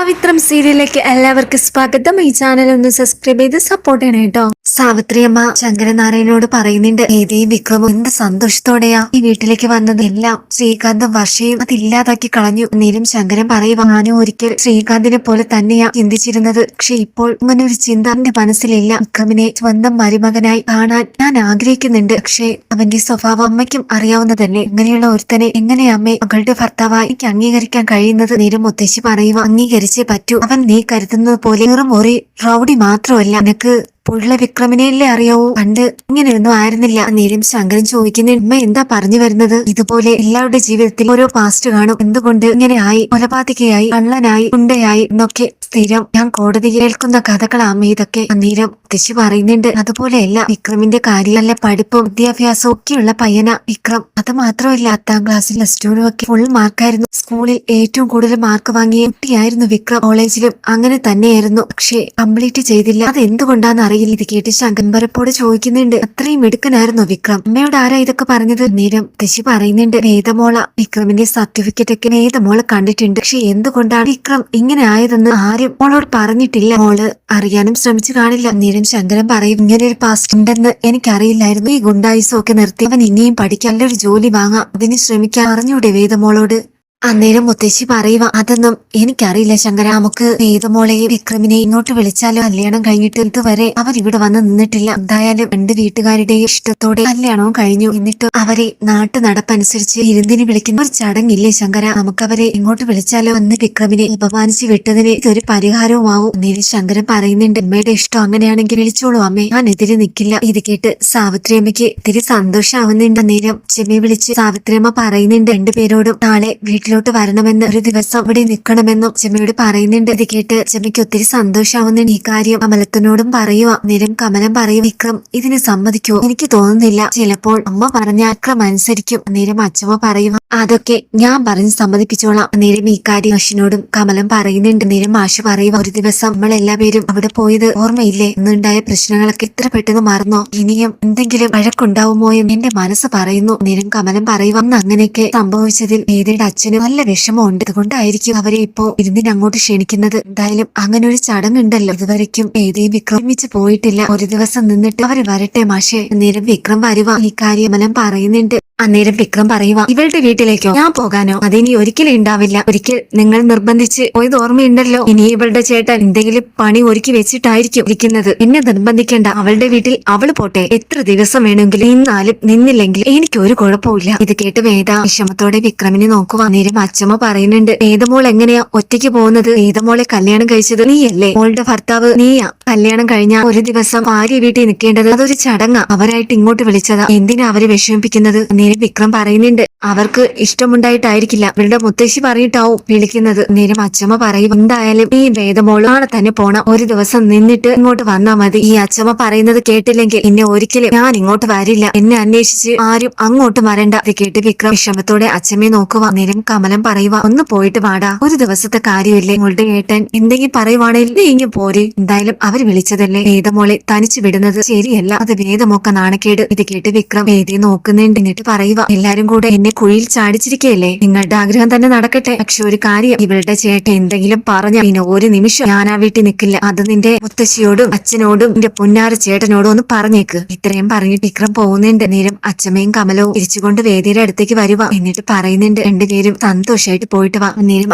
പവിത്രം സീരിയലിലേക്ക് എല്ലാവർക്കും സ്വാഗതം. ഈ ചാനൽ ഒന്ന് സബ്സ്ക്രൈബ് ചെയ്ത് സപ്പോർട്ട് ചെയ്യണം കേട്ടോ സാവിത്രി അമ്മ ശങ്കരനാരായണനോട് പറയുന്നുണ്ട് ഏതേയും വിക്രമും എന്ത് സന്തോഷത്തോടെയാ ഈ വീട്ടിലേക്ക് വന്നത്? എല്ലാം ശ്രീകാന്തും വർഷയും അതില്ലാതാക്കി കളഞ്ഞു. എന്നേലും ശങ്കരൻ പറയുക ഞാനും ഒരിക്കൽ ശ്രീകാന്തിനെ പോലെ തന്നെയാ ചിന്തിച്ചിരുന്നത്. പക്ഷെ ഇപ്പോൾ ഇങ്ങനെ ഒരു ചിന്ത എന്റെ മനസ്സിലില്ല. വിക്രമിനെ സ്വന്തം മരുമകനായി കാണാൻ ഞാൻ ആഗ്രഹിക്കുന്നുണ്ട്. പക്ഷേ അവന്റെ സ്വഭാവം അമ്മയ്ക്കും അറിയാവുന്നതല്ലേ. ഇങ്ങനെയുള്ള ഒരുത്തനെ എങ്ങനെ അമ്മയെ മകളുടെ ഭർത്താവായി എനിക്ക് അംഗീകരിക്കാൻ കഴിയുന്നത്? നേരം മുത്തശ്ശി പറയുക അംഗീകരിച്ചേ. പറ്റൂ. അവൻ നീ കരുതുന്നത് പോലെ വെറും ഒരു റൗഡി മാത്രമല്ല. നിനക്ക് പുള്ള വിക്രമിനെയല്ലേ അറിയാവൂ? പണ്ട് ഇങ്ങനെയൊന്നും ആയിരുന്നില്ല. നേരം ശങ്കരൻ ചോദിക്കുന്ന ഉമ്മ എന്താ പറഞ്ഞു വരുന്നത്? ഇതുപോലെ എല്ലാവരുടെ ജീവിതത്തിൽ ഓരോ പാസ്റ്റ് കാണും. എന്തുകൊണ്ട് ഇങ്ങനെ ആയി? കൊലപാതകയായി കള്ളനായി ഉണ്ടയായി എന്നൊക്കെ സ്ഥിരം ഞാൻ കോടതിയിൽ കേൾക്കുന്ന കഥകളാമ്മ ഇതൊക്കെ. അന്നേരം മുത്തശ്ശി പറയുന്നുണ്ട് അതുപോലെയല്ല വിക്രമിന്റെ കാര്യം നല്ല പഠിപ്പും വിദ്യാഭ്യാസവും ഒക്കെയുള്ള പയ്യന വിക്രം. മാത്രമല്ല പത്താം ക്ലാസ്സിൽ പ്ലസ് ടുവിനും ഒക്കെ ഫുൾ മാർക്കായിരുന്നു സ്കൂളിൽ ഏറ്റവും കൂടുതൽ മാർക്ക് വാങ്ങിയ കുട്ടിയായിരുന്നു വിക്രം. കോളേജിലും അങ്ങനെ തന്നെയായിരുന്നു. പക്ഷേ കംപ്ലീറ്റ് ചെയ്തില്ല. അത് എന്തുകൊണ്ടാന്ന് അറിയില്ല. ഇത് കേട്ട് ശങ്കൻപരപ്പോട് ചോദിക്കുന്നുണ്ട്. അത്രയും മിടുക്കനായിരുന്നു വിക്രം. അമ്മയോട് ആരാ ഇതൊക്കെ പറഞ്ഞത്? നേരം തശി പറയുന്നുണ്ട് വേദമോള വിക്രമിന്റെ സർട്ടിഫിക്കറ്റ് ഒക്കെ വേദമോള കണ്ടിട്ടുണ്ട്. പക്ഷെ എന്തുകൊണ്ടാണ് വിക്രം ഇങ്ങനെ ആയതെന്ന് ആരും മോളോട് പറഞ്ഞിട്ടില്ല. മോൾ അറിയാനും ശ്രമിച്ചു കാണില്ല. നേരം ശങ്കരൻ പറയും ഇങ്ങനെ ഒരു പാസ്റ്റ് ഉണ്ടെന്ന് എനിക്കറിയില്ലായിരുന്നു. ഈ ഗുണ്ടായുസം ഒക്കെ നിർത്തി അവൻ ഇനിയും പഠിക്കാൻ നല്ലൊരു ജോലി വാങ്ങാം. അതിന് ശ്രമിക്കാൻ അറിഞ്ഞൂടെ വേദമോളോട്? അന്നേരം മുത്തശ്ശി പറയുക അതൊന്നും എനിക്കറിയില്ല ശങ്കര. നമുക്ക് വേദമോളെയും വിക്രമിനെ ഇങ്ങോട്ട് വിളിച്ചാലും? കല്യാണം കഴിഞ്ഞിട്ട് ഇതുവരെ അവർ ഇവിടെ വന്ന് നിന്നിട്ടില്ല. എന്തായാലും രണ്ട് വീട്ടുകാരുടെയും ഇഷ്ടത്തോടെ കല്യാണവും കഴിഞ്ഞു. എന്നിട്ട് അവരെ നാട്ടു നടപ്പനുസരിച്ച് ഇരുന്നിനെ വിളിക്കുന്ന ഒരു ചടങ്ങില്ലേ ശങ്കര? നമുക്കവരെ ഇങ്ങോട്ട് വിളിച്ചാലോ? അന്ന് വിക്രമിനെ അപമാനിച്ച് വിട്ടതിന് ഇതൊരു പരിഹാരവുമാവും അന്നേരം ശങ്കരൻ പറയുന്നുണ്ട് അമ്മയുടെ ഇഷ്ടം അങ്ങനെയാണെങ്കിൽ വിളിച്ചോളൂ അമ്മേ. ഞാൻ എതിരെ നിൽക്കില്ല ഇത് കേട്ട് സാവിത്രി അമ്മയ്ക്ക് ഇത്തിരി സന്തോഷമാവുന്നുണ്ട് അന്നേരം ചെമ്മി വിളിച്ച് സാവിത്രി അമ്മ പറയുന്നുണ്ട് രണ്ടുപേരോടും നാളെ വീട്ടിലോട്ട് വരണമെന്ന് ഒരു ദിവസം ഇവിടെ നിൽക്കണമെന്നും ചെമ്മയോട് പറയുന്നുണ്ട്. ഇത് കേട്ട് ചെമ്മയ്ക്ക് ഒത്തിരി സന്തോഷമാവുന്നുണ്ട് ഈ കാര്യം കമലത്തിനോടും പറയുക നേരം കമലം പറയും വിക്രം ഇതിന് സമ്മതിക്കുമോ എനിക്ക് തോന്നുന്നില്ല. ചിലപ്പോൾ അമ്മ പറഞ്ഞ അക്രം അനുസരിക്കും. നേരം അച്ഛമ്മ പറയുക അതൊക്കെ ഞാൻ പറഞ്ഞ് സമ്മതിപ്പിച്ചോളാം. നേരം ഈ കാര്യം അശ്വിനോടും കമലം പറയുന്നുണ്ട്. നേരം മാഷ് പറയുക ഒരു ദിവസം നമ്മൾ എല്ലാവരും അവിടെ പോയത് ഓർമ്മയില്ലേ? ഇന്നുണ്ടായ പ്രശ്നങ്ങളൊക്കെ എത്ര പെട്ടെന്ന് മറന്നോ? ഇനിയും എന്തെങ്കിലും വഴക്കുണ്ടാവുമോ എന്ന് എന്റെ മനസ്സ് പറയുന്നു. നേരം കമലം പറയുക അന്ന് അങ്ങനെയൊക്കെ സംഭവിച്ചതിൽ വേദയുടെ അച്ഛന് നല്ല വിഷമമുണ്ട്. അതുകൊണ്ടായിരിക്കും അവരെ ഇപ്പോ ഇരുന്നിന് അങ്ങോട്ട് ക്ഷണിക്കുന്നത്. എന്തായാലും അങ്ങനെ ഒരു ചടങ്ങുണ്ടല്ലോ ഇതുവരയ്ക്കും ഏതേയും വിക്രമിച്ച് പോയിട്ടില്ല. ഒരു ദിവസം നിന്നിട്ട് അവർ വരട്ടെ മാഷെ. അന്നേരം വിക്രം വരുവ. ഈ കാര്യമെല്ലാം പറയുന്നുണ്ട്. അന്നേരം വിക്രം പറയുക ഇവളുടെ വീട്ടിലേക്കോ? ഞാൻ പോകാനോ? അതിനി ഒരിക്കലും ഉണ്ടാവില്ല. ഒരിക്കൽ നിങ്ങൾ നിർബന്ധിച്ച് പോയത് ഓർമ്മയുണ്ടല്ലോ. ഇനി ഇവളുടെ ചേട്ടൻ എന്തെങ്കിലും പണി ഒരുക്കി വെച്ചിട്ടായിരിക്കും ഇരിക്കുന്നത്. എന്നെ നിർബന്ധിക്കേണ്ട. അവളുടെ വീട്ടിൽ അവൾ പോട്ടെ. എത്ര ദിവസം വേണമെങ്കിലും നിന്നാലും നിന്നില്ലെങ്കിൽ എനിക്ക് ഒരു കുഴപ്പമില്ല ഇത് കേട്ട് വേദ വിഷമത്തോടെ വിക്രമിനെ നോക്കുക അന്നേരം അച്ഛമ്മ പറയുന്നുണ്ട് വേദമോൾ എങ്ങനെയാ ഒറ്റയ്ക്ക് പോകുന്നത്? വേദമോളെ കല്യാണം കഴിച്ചത്? നീയല്ലേ? മോളുടെ ഭർത്താവ് നീയാ. കല്യാണം കഴിഞ്ഞ ഒരു ദിവസം ഭാര്യ വീട്ടിൽ നിൽക്കേണ്ടത് അതൊരു ചടങ്ങാ. അവരായിട്ട് ഇങ്ങോട്ട് വിളിച്ചതാ. എന്തിനാ അവരെ വിഷമിപ്പിക്കുന്നത്? നേരെ വിക്രം പറയുന്നുണ്ട് അവർക്ക് ഇഷ്ടമുണ്ടായിട്ടായിരിക്കില്ല. അവരുടെ മുത്തശ്ശി പറഞ്ഞിട്ടാവും വിളിക്കുന്നത്. നേരം അച്ഛമ്മ പറയും എന്തായാലും ഈ വേദമോൾ നാളെ തന്നെ പോണം. ഒരു ദിവസം നിന്നിട്ട് ഇങ്ങോട്ട് വന്നാ മതി. ഈ അച്ഛമ്മ പറയുന്നത് കേട്ടില്ലെങ്കിൽ എന്നെ ഒരിക്കലും ഞാൻ ഇങ്ങോട്ട് വരില്ല. എന്നെ അന്വേഷിച്ച് ആരും അങ്ങോട്ട് വരണ്ട. അത് കേട്ട് വിക്രം വിഷമത്തോടെ അച്ഛമ്മയെ നോക്കുക നേരം കമലം പറയുക ഒന്ന് പോയിട്ട് വാടാ. ഒരു ദിവസത്തെ കാര്യമില്ലേ നിങ്ങളുടെ ഏട്ടൻ? എന്തെങ്കിലും പറയുവാണെങ്കിൽ ഇങ്ങ് പോരെ. എന്തായാലും അവർ വിളിച്ചതല്ലേ? വേദമോളെ തനിച്ചു വിടുന്നത് ശരിയല്ല. അത് വേദമൊക്കെ നാണക്കേട്. ഇത് കേട്ട് വിക്രം വേദിയെ നോക്കുന്നുണ്ട്. എന്നിട്ട് പറയുക എല്ലാരും കൂടെ എന്നെ കുഴിയിൽ ചാടിച്ചിരിക്കുകയല്ലേ നിങ്ങളുടെ ആഗ്രഹം തന്നെ നടക്കട്ടെ. പക്ഷെ ഒരു കാര്യം ഇവളുടെ ചേട്ടൻ എന്തെങ്കിലും പറഞ്ഞ പിന്നെ ഒരു നിമിഷം ഞാൻ ആ വീട്ടിൽ നിൽക്കില്ല അത് നിന്റെ മുത്തശ്ശിയോടും അച്ഛനോടും നിന്റെ പൊന്നാര ചേട്ടനോടും ഒന്ന് പറഞ്ഞേക്ക്. ഇത്രയും പറഞ്ഞിട്ട് വിക്രം പോകുന്നുണ്ട്. നേരം അച്ഛമ്മയും കമലവും തിരിച്ചുകൊണ്ട് വേദിയുടെ അടുത്തേക്ക് വരുക എന്നിട്ട് പറയുന്നുണ്ട് രണ്ടുപേരും സന്തോഷമായിട്ട് പോയിട്ട് വാ.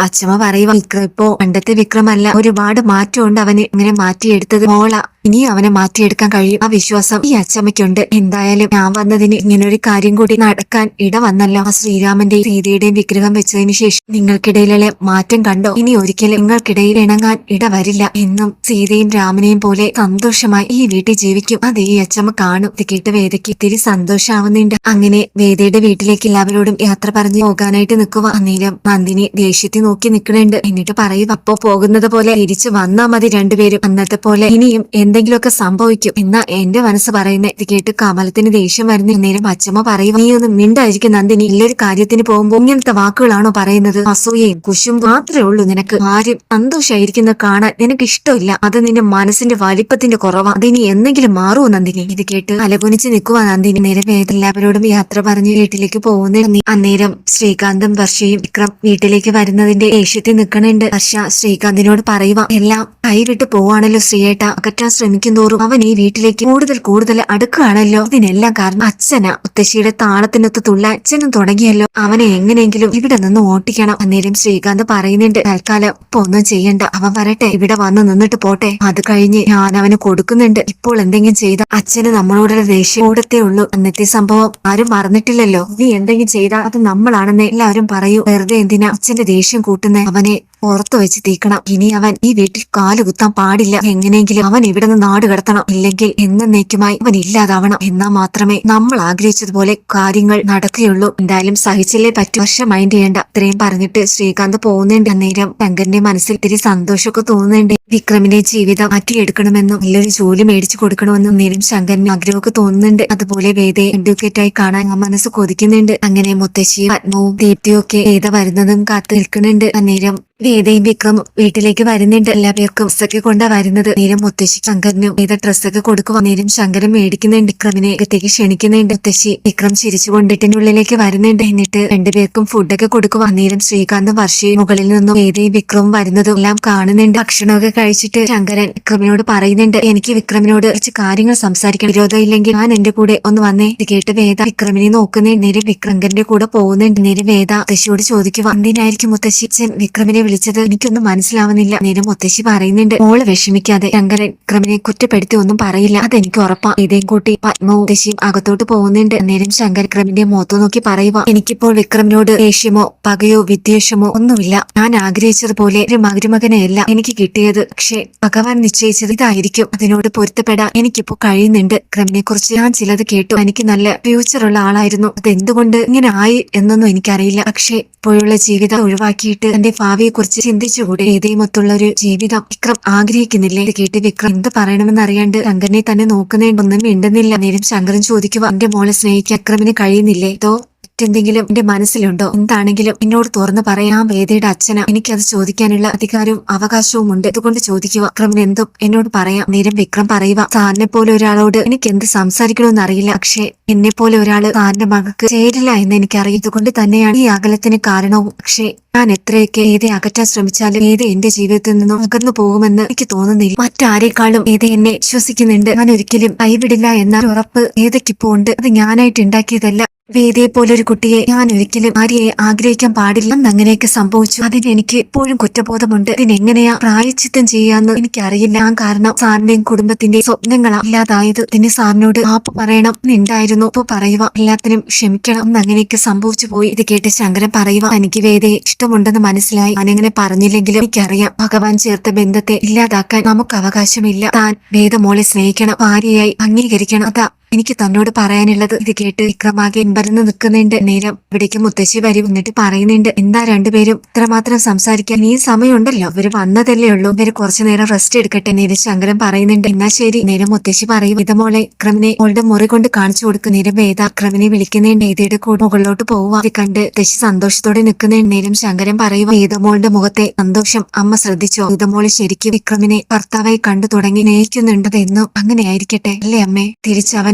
അച്ഛമ്മ പറയുക വിക്രം ഇപ്പോ പണ്ടത്തെ വിക്രമല്ല. ഒരുപാട് മാറ്റമുണ്ട് അവന് ഇങ്ങനെ മാറ്റിയെടുത്തത് മോള. ഇനി അവനെ മാറ്റിയെടുക്കാൻ കഴിയും. ആ വിശ്വാസം ഈ അച്ചമ്മയ്ക്കുണ്ട് എന്തായാലും ഞാൻ വന്നതിന് ഇങ്ങനൊരു കാര്യം കൂടി നടക്കാൻ ഇട വന്നല്ലോ ആ ശ്രീരാമന്റെയും സീതയുടെയും വിഗ്രഹം വെച്ചതിന് ശേഷം നിങ്ങൾക്കിടയിലെ മാറ്റം കണ്ടോ? ഇനി ഒരിക്കലും നിങ്ങൾക്കിടയിൽ ഇണങ്ങാൻ ഇട വരില്ല എന്നും സീതയും രാമനെയും പോലെ സന്തോഷമായി ഈ വീട്ടിൽ ജീവിക്കും. അത് ഈ അച്ചമ്മ കാണും. ഇത് കേട്ട് വേദയ്ക്ക് ഇത്തിരി സന്തോഷാവുന്നുണ്ട്. അങ്ങനെ വേദയുടെ വീട്ടിലേക്ക് എല്ലാവരോടും യാത്ര പറഞ്ഞു പോകാനായിട്ട് നിൽക്കുക അന്നേരം നന്ദിനി ദേഷ്യത്തിൽ നോക്കി നിൽക്കുന്നുണ്ട്. എന്നിട്ട് പറയും അപ്പോ പോകുന്നത് പോലെ തിരിച്ചു വന്നാ മതി രണ്ടുപേരും. അന്നത്തെ പോലെ ഇനിയും എന്ത് എന്തെങ്കിലുമൊക്കെ സംഭവിക്കും. എന്നാ എന്റെ മനസ്സ് പറയുന്നത്. ഇത് കേട്ട് കമലത്തിന് ദേഷ്യം വരുന്ന. അന്നേരം അച്ഛമ്മ പറയും നീ ഒന്ന് മിണ്ടായിരിക്കും നന്ദിനി. ഇല്ലൊരു കാര്യത്തിന് പോകുമ്പോ ഇങ്ങനത്തെ വാക്കുകളാണോ പറയുന്നത്? അസൂയയും കുശും മാത്രമേ ഉള്ളൂ നിനക്ക്. ആരും സന്തോഷായിരിക്കുന്ന കാണാൻ നിനക്ക് ഇഷ്ടമില്ല. അത് നിന്റെ മനസ്സിന്റെ വലിപ്പത്തിന്റെ കുറവാ. അതിനി എന്തെങ്കിലും മാറുമോ നന്ദിനി. ഇത് കേട്ട് അലപൊനിച്ച് നിൽക്കുവാ നന്ദിനി. നേരെ എല്ലാവരോടും യാത്ര പറഞ്ഞ് വീട്ടിലേക്ക് പോകുന്ന അന്നേരം ശ്രീകാന്തും വർഷയും വിക്രം വീട്ടിലേക്ക് വരുന്നതിന്റെ ദേഷ്യത്തിൽ നിൽക്കണുണ്ട് ഹർഷ ശ്രീകാന്തിനോട് പറയുക എല്ലാം കൈവിട്ട് പോവാണല്ലോ ശ്രീയേട്ട. അകറ്റാൻ ശ്രമിക്കും തോറും അവൻ ഈ വീട്ടിലേക്ക് കൂടുതൽ കൂടുതൽ അടുക്കുകയാണല്ലോ. ഇതിനെല്ലാം കാരണം അച്ഛന. മുത്തശ്ശിയുടെ താളത്തിനൊത്ത് തുള്ള അച്ഛനും തുടങ്ങിയല്ലോ. അവനെ എങ്ങനെയെങ്കിലും ഇവിടെ നിന്ന് ഓട്ടിക്കണം. അന്നേരം ശ്രീകാന്ത് പറയുന്നുണ്ട് തൽക്കാലം ഇപ്പൊ ഒന്നും ചെയ്യണ്ട. അവൻ വരട്ടെ. ഇവിടെ വന്ന് നിന്നിട്ട് പോട്ടെ. അത് കഴിഞ്ഞ് ഞാൻ അവന് കൊടുക്കുന്നുണ്ട്. ഇപ്പോൾ എന്തെങ്കിലും ചെയ്ത അച്ഛന് നമ്മളോടുള്ള ദേഷ്യം കൂടത്തേ ഉള്ളൂ. അന്നത്തെ സംഭവം ആരും മറന്നിട്ടില്ലല്ലോ. നീ എന്തെങ്കിലും ചെയ്താൽ അത് നമ്മളാണെന്ന് എല്ലാവരും പറയൂ. വെറുതെ എന്തിനാ അച്ഛന്റെ ദേഷ്യം കൂട്ടുന്ന? അവനെ പുറത്തു വെച്ച് തീക്കണം. ഇനി അവൻ ഈ വീട്ടിൽ കാൽ കുത്താൻ പാടില്ല. എങ്ങനെയെങ്കിലും അവൻ ഇവിടെ നിന്ന് നാട് കടത്തണം. ഇല്ലെങ്കിൽ എന്നേക്കുമായി അവൻ ഇല്ലാതാവണം. എന്നാ മാത്രമേ നമ്മൾ ആഗ്രഹിച്ചതുപോലെ കാര്യങ്ങൾ നടക്കുകയുള്ളൂ. എന്തായാലും സഹിച്ചില്ലേ പറ്റൂ. വർഷം മൈൻഡ് ചെയ്യേണ്ട. ഇത്രയും പറഞ്ഞിട്ട് ശ്രീകാന്ത് പോകുന്നുണ്ട് അന്നേരം ശങ്കറിന്റെ മനസ്സിൽ ഇത്തിരി സന്തോഷമൊക്കെ തോന്നുന്നുണ്ട്. വിക്രമിനെ ജീവിതം മാറ്റിയെടുക്കണമെന്നും നല്ലൊരു ജോലി മേടിച്ചു കൊടുക്കണമെന്നും നേരം ശങ്കറിന് ആഗ്രഹമൊക്കെ തോന്നുന്നുണ്ട്. അതുപോലെ വേദയെ എഡ്യൂക്കേറ്റായി കാണാൻ ആ മനസ്സ് കൊതിക്കുന്നുണ്ട്. അങ്ങനെ മുത്തശ്ശിയും പത്മവും ദീപ്തിയും ഒക്കെ വേദ വരുന്നതും കാത്തു നിൽക്കുന്നുണ്ട് അന്നേരം. വേദയും വിക്രം വീട്ടിലേക്ക് വരുന്നുണ്ട്. എല്ലാ പേർക്കും ഡ്രസ്സൊക്കെ കൊണ്ടാ വരുന്നത്. നേരം മുത്തശ്ശി ശങ്കറിനും വേദ ഡ്രസ്സൊക്കെ കൊടുക്കുക നേരം ശങ്കരൻ മേടിക്കുന്നുണ്ട്. വിക്രമിനെ അകത്തേക്ക് ക്ഷണിക്കുന്നുണ്ട്. മുത്തശ്ശി വിക്രം ചിരിച്ചു ഉള്ളിലേക്ക് വരുന്നുണ്ട്. എന്നിട്ട് രണ്ടുപേർക്കും ഫുഡൊക്കെ കൊടുക്കുക നേരം ശ്രീകാന്തും വർഷയും മുകളിൽ നിന്നും വേദയും വിക്രവും വരുന്നതും എല്ലാം കാണുന്നുണ്ട്. ഭക്ഷണമൊക്കെ കഴിച്ചിട്ട് ശങ്കരൻ വിക്രമിനോട് പറയുന്നുണ്ട്. എനിക്ക് വിക്രമിനോട് കുറച്ച് കാര്യങ്ങൾ സംസാരിക്കണം. വിരോധം ഇല്ലെങ്കിൽ ഞാൻ എന്റെ കൂടെ ഒന്ന് വന്നേ. ഇത് കേട്ട് വേദ വിക്രമിനെ നോക്കുന്നുണ്ട്. നേരം വിക്രങ്കന്റെ കൂടെ പോകുന്നുണ്ട്. നേരം വേദ മുത്തശ്ശിയോട് ചോദിക്കുക എന്തിനായിരിക്കും മുത്തശ്ശി വിക്രമിനെ വിളിച്ചത് എനിക്കൊന്നും മനസ്സിലാവുന്നില്ല. നേരം മുത്തശ്ശി പറയുന്നുണ്ട് മോൾ വിഷമിക്കാതെ ശങ്കരൻ ക്രമിനെ കുറ്റപ്പെടുത്തി ഒന്നും പറയില്ല. അതെനിക്ക് ഉറപ്പാ. ഇതേം കൂട്ടി പത്മവും അകത്തോട്ട് പോകുന്നുണ്ട്. നേരം ശങ്കർ ക്രമിന്റെ മുഖത്ത് നോക്കി പറയുക എനിക്കിപ്പോൾ വിക്രമിനോട് ദേഷ്യമോ പകയോ വിദ്വേഷമോ ഒന്നുമില്ല. ഞാൻ ആഗ്രഹിച്ചതുപോലെ ഒരു മരുമകനെയല്ല എനിക്ക് കിട്ടിയത്. പക്ഷേ ഭഗവാൻ നിശ്ചയിച്ചത് ഇതായിരിക്കും. അതിനോട് പൊരുത്തപ്പെടാൻ എനിക്കിപ്പോ കഴിയുന്നുണ്ട്. ക്രമിനെ കുറിച്ച് ഞാൻ ചിലത് കേട്ടു. എനിക്ക് നല്ല ഫ്യൂച്ചർ ഉള്ള ആളായിരുന്നു. അതെന്തുകൊണ്ട് ഇങ്ങനെ ആയി എന്നൊന്നും എനിക്കറിയില്ല. പക്ഷേ ഇപ്പോഴുള്ള ജീവിതം ഒഴിവാക്കിയിട്ട് എന്റെ ഭാവിയെ കുറിച്ച് ചിന്തിച്ചുകൂടെ? ഏതേമൊത്തുള്ള ഒരു ജീവിതം വിക്രം ആഗ്രഹിക്കുന്നില്ലേ? ഇത് കേട്ട് വിക്രം എന്ത് പറയണമെന്ന് അറിയാണ്ട് ശങ്കരനെ തന്നെ നോക്കുന്നതിന് ഒന്നും മിണ്ടുന്നില്ല. നേരം ശങ്കരൻ ചോദിക്കുക എന്റെ മോളെ സ്നേഹിക്കാൻ വിക്രമിന് കഴിയുന്നില്ലേ? ഇതോ മറ്റെന്തെങ്കിലും എന്റെ മനസ്സിലുണ്ടോ? എന്താണെങ്കിലും എന്നോട് തുറന്നു പറയാം. വേദിയുടെ അച്ഛന എനിക്കത് ചോദിക്കാനുള്ള അധികാരവും അവകാശവും ഉണ്ട് അതുകൊണ്ട് ചോദിക്കുക. വിക്രമിന് എന്തും എന്നോട് പറയാം. നേരം വിക്രം പറയുക. സാറിനെ പോലെ ഒരാളോട് എനിക്ക് എന്ത് സംസാരിക്കണമെന്ന് അറിയില്ല. പക്ഷേ എന്നെ പോലെ ഒരാൾ സാറിന്റെ മകക്ക് ചേരില്ല എന്ന് എനിക്കറിയാം. ഇതുകൊണ്ട് തന്നെയാണ് ഈ അകലത്തിന് കാരണവും. പക്ഷേ ഞാൻ എത്രയൊക്കെ ഏതെ അകറ്റാൻ ശ്രമിച്ചാലും ഏത് എന്റെ ജീവിതത്തിൽ നിന്നും അകന്നു പോകുമെന്ന് എനിക്ക് തോന്നുന്നില്ല. മറ്റാരെക്കാളും ഏതെ എന്നെ വിശ്വസിക്കുന്നുണ്ട്. ഞാൻ ഒരിക്കലും കൈവിടില്ല എന്ന ഉറപ്പ്. ഏതൊക്കെ ഇപ്പോ ഉണ്ട്. അത് ഞാനായിട്ട് ഉണ്ടാക്കിയതല്ല. വേദിയെ പോലൊരു കുട്ടിയെ ഞാൻ ഒരിക്കലും ഭാര്യയെ ആഗ്രഹിക്കാൻ പാടില്ല. അന്ന് അങ്ങനെയൊക്കെ സംഭവിച്ചു. അതിന് എനിക്ക് ഇപ്പോഴും കുറ്റബോധമുണ്ട്. ഇതിനെങ്ങനെയാ പ്രായച്ചിത്തം ചെയ്യാന്ന് എനിക്കറിയില്ല. ഞാൻ കാരണം സാറിന്റെയും കുടുംബത്തിന്റെ സ്വപ്നങ്ങളാ ഇല്ലാതായത്. ഇതിന് സാറിനോട് മാപ്പ് പറയണം. എന്നുണ്ടായിരുന്നു ഇപ്പൊ പറയുക. എല്ലാത്തിനും ക്ഷമിക്കണം. എന്ന് അങ്ങനെയൊക്കെ സംഭവിച്ചു പോയി. ഇത് കേട്ട് ശങ്കരൻ പറയുക എനിക്ക് വേദയെ ഇഷ്ടമുണ്ടെന്ന് മനസ്സിലായി. ഞാനിങ്ങനെ പറഞ്ഞില്ലെങ്കിലും എനിക്കറിയാം. ഭഗവാൻ ചേർത്ത ബന്ധത്തെ ഇല്ലാതാക്കാൻ നമുക്ക് അവകാശമില്ല. താൻ വേദമോളെ സ്നേഹിക്കണം. ഭാര്യയായി അംഗീകരിക്കണം. അതാ എനിക്ക് തന്നോട് പറയാനുള്ളത് ഇത് കേട്ട് വിക്രമാകെ ഇമ്പരന്ന് നിൽക്കുന്നുണ്ട്. നേരം ഇവിടേക്ക് മുത്തശ്ശി വരും എന്നിട്ട് പറയുന്നുണ്ട്. എന്താ രണ്ടുപേരും ഇത്രമാത്രം സംസാരിക്കാൻ ഈ സമയമുണ്ടല്ലോ? ഇവർ വന്നതല്ലേ ഉള്ളൂ. ഇവർ കുറച്ചു നേരം റെസ്റ്റ് എടുക്കട്ടെ നേരം ശങ്കരൻ പറയുന്നുണ്ട്. എന്നാ ശരി. നേരം മുത്തശ്ശി പറയും. ഇതമോളെ വിക്രമിനെ മോളുടെ മുറി കൊണ്ട് കാണിച്ചു കൊടുക്കും. നേരം വേദ വിക്രമിനെ വിളിക്കുന്നുണ്ട്. വേദയുടെ കൂടെ മുകളിലോട്ട് പോവുക. അത് കണ്ട് മുത്തശ്ശി സന്തോഷത്തോടെ നിൽക്കുന്നുണ്ട്. നേരം ശങ്കരൻ പറയും വേദമോളുടെ മുഖത്തെ സന്തോഷം അമ്മ ശ്രദ്ധിച്ചോ? വേദമോൾ ശരിക്കും വിക്രമിനെ ഭർത്താവായി കണ്ടു തുടങ്ങി നയിക്കുന്നുണ്ടതെന്നും അങ്ങനെയായിരിക്കട്ടെ അല്ലേ അമ്മേ?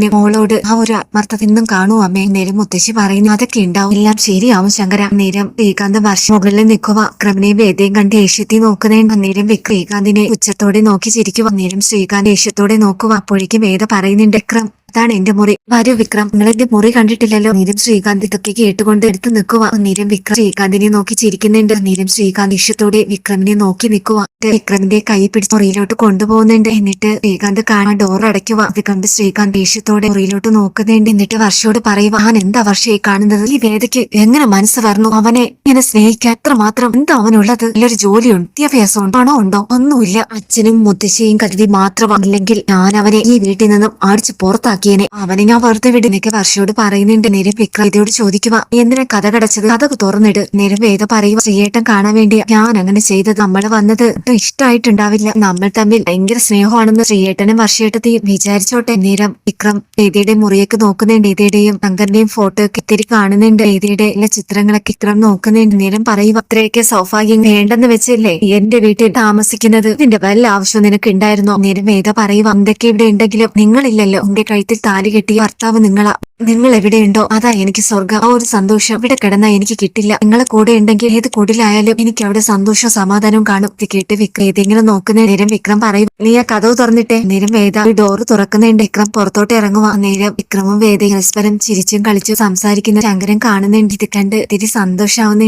തിരിച്ചവന് മോളോട് ആ ഒരു ആത്മാർത്ഥത ഇന്നും കാണൂ അമ്മേ നേരം മുത്തശ്ശി പറയുന്നു. അതൊക്കെ ഉണ്ടാവും. എല്ലാം ശരിയാവും ശങ്കര നേരം ശ്രീകാന്ത് വർഷം മുകളിൽ നിൽക്കുക. വിക്രമിനെയും വേദയും കണ്ട് ഏഷ്യത്തി നോക്കുന്നതിന് നേരം ശ്രീകാന്തിനെ ഉച്ചത്തോടെ നോക്കി ചിരിക്കുക. അന്നേരം ശ്രീകാന്ത് ഏഷ്യത്തോടെ നോക്കുക. അപ്പോഴേക്കും വേദ പറയുന്നുണ്ട് വിക്രം അതാണ് എന്റെ മുറി. വരൂ വിക്രം. നിങ്ങൾ എന്റെ മുറി കണ്ടിട്ടില്ലല്ലോ? നീരം ശ്രീകാന്ത് ഇതൊക്കെ കേട്ടുകൊണ്ട് എടുത്ത് നിൽക്കുക നീരം വിക്രം ശ്രീകാന്തിനെ നോക്കി ചിരിക്കുന്നുണ്ട്. നീരം ശ്രീകാന്ത് ഇഷ്ടത്തോടെ വിക്രമിനെ നോക്കി നിൽക്കുക വിക്രമിന്റെ കൈ പിടിച്ച് മുറിയിലോട്ട് കൊണ്ടുപോകുന്നുണ്ട്. എന്നിട്ട് ശ്രീകാന്ത് കാണാൻ ഡോർ അടയ്ക്കുക അത് കണ്ട് ശ്രീകാന്ത് ദേഷ്യത്തോടെ മുറിയിലോട്ട് നോക്കുന്നുണ്ട്. എന്നിട്ട് വർഷയോട് പറയുക അവൻ എന്താ വർഷയെ കാണുന്നത്? ഈ വേദയ്ക്ക് എങ്ങനെ മനസ്സ് വരുന്നു അവനെ ഇങ്ങനെ സ്നേഹിക്കാൻ അത്ര മാത്രം എന്താ അവനുള്ളത്? നല്ലൊരു ജോലിയുണ്ട് വിദ്യാഭ്യാസം പണോ ഉണ്ടോ ഒന്നുമില്ല. അച്ഛനും മുത്തശ്ശിയും കരുതി മാത്രമല്ലെങ്കിൽ ഞാൻ അവനെ ഈ വീട്ടിൽ നിന്നും അടിച്ചു പുറത്താക്കി ആക്കിയേനെ അവനെ ഞാൻ വെറുതെ വിട്. നിനക്ക് വർഷയോട് പറയുന്നുണ്ട്. നേരെ വിക്രം ചോദിക്കുക എന്തിനാ കഥ കടച്ചത്? കഥ തുറന്നിട്. നേരം വേദ പറയുക ശ്രീയേട്ടൻ കാണാൻ വേണ്ടി ഞാൻ അങ്ങനെ ചെയ്തത്. നമ്മൾ വന്നത് ഇഷ്ടമായിട്ടുണ്ടാവില്ല നമ്മൾ തമ്മിൽ ഭയങ്കര സ്നേഹമാണെന്ന് ശ്രീയേട്ടനും വർഷയേട്ടത്തെയും വിചാരിച്ചോട്ടെ. നേരം വിക്രം വേദിയുടെ മുറിയൊക്കെ നോക്കുന്നുണ്ട്. ഏതിയുടെയും ശങ്കറിന്റെയും ഫോട്ടോ ഒക്കെ ഇത്തിരി കാണുന്നുണ്ട്. വേദിയുടെ എല്ലാ ചിത്രങ്ങളൊക്കെ വിക്രം നോക്കുന്നുണ്ട്. നേരം പറയുക അത്രയൊക്കെ സൗഭാഗ്യം വേണ്ടെന്ന് വെച്ചല്ലേ എന്റെ വീട്ടിൽ താമസിക്കുന്നത്? ഇതിന്റെ വല്ല ആവശ്യം നിനക്ക് ഉണ്ടായിരുന്നോ? നേരം വേദ പറയുക എന്തൊക്കെ ഇവിടെ ഉണ്ടെങ്കിലും നിങ്ങളില്ലല്ലോ. എന്റെ കഴുത്തിൽ താലി കെട്ടിയ ഭർത്താവ് നിങ്ങളാ. നിങ്ങൾ എവിടെയുണ്ടോ? അതാ എനിക്ക് സ്വർഗം ആ ഒരു സന്തോഷം ഇവിടെ കിടന്നാ എനിക്ക് കിട്ടില്ല. നിങ്ങളെ കൂടെ ഉണ്ടെങ്കിൽ ഏത് കൂടിലായാലും എനിക്ക് അവിടെ സന്തോഷവും സമാധാനവും കാണും. കേട്ട് വിക്രം ഏതെങ്കിലും നോക്കുന്ന നേരം വിക്രം പറയും നീ ആ കഥവ് തുറന്നിട്ടെ. നേരം വേദ. ഡോറ് തുറക്കുന്നുണ്ട്. വിക്രം പുറത്തോട്ട് ഇറങ്ങുക നേരം വിക്രമും വേദയും പരസ്പരം ചിരിച്ചും കളിച്ചും സംസാരിക്കുന്ന ശങ്കരൻ കാണുന്നുണ്ട്. ഇത് കണ്ട് ഇത്തിരി സന്തോഷാവുന്നുണ്ട്.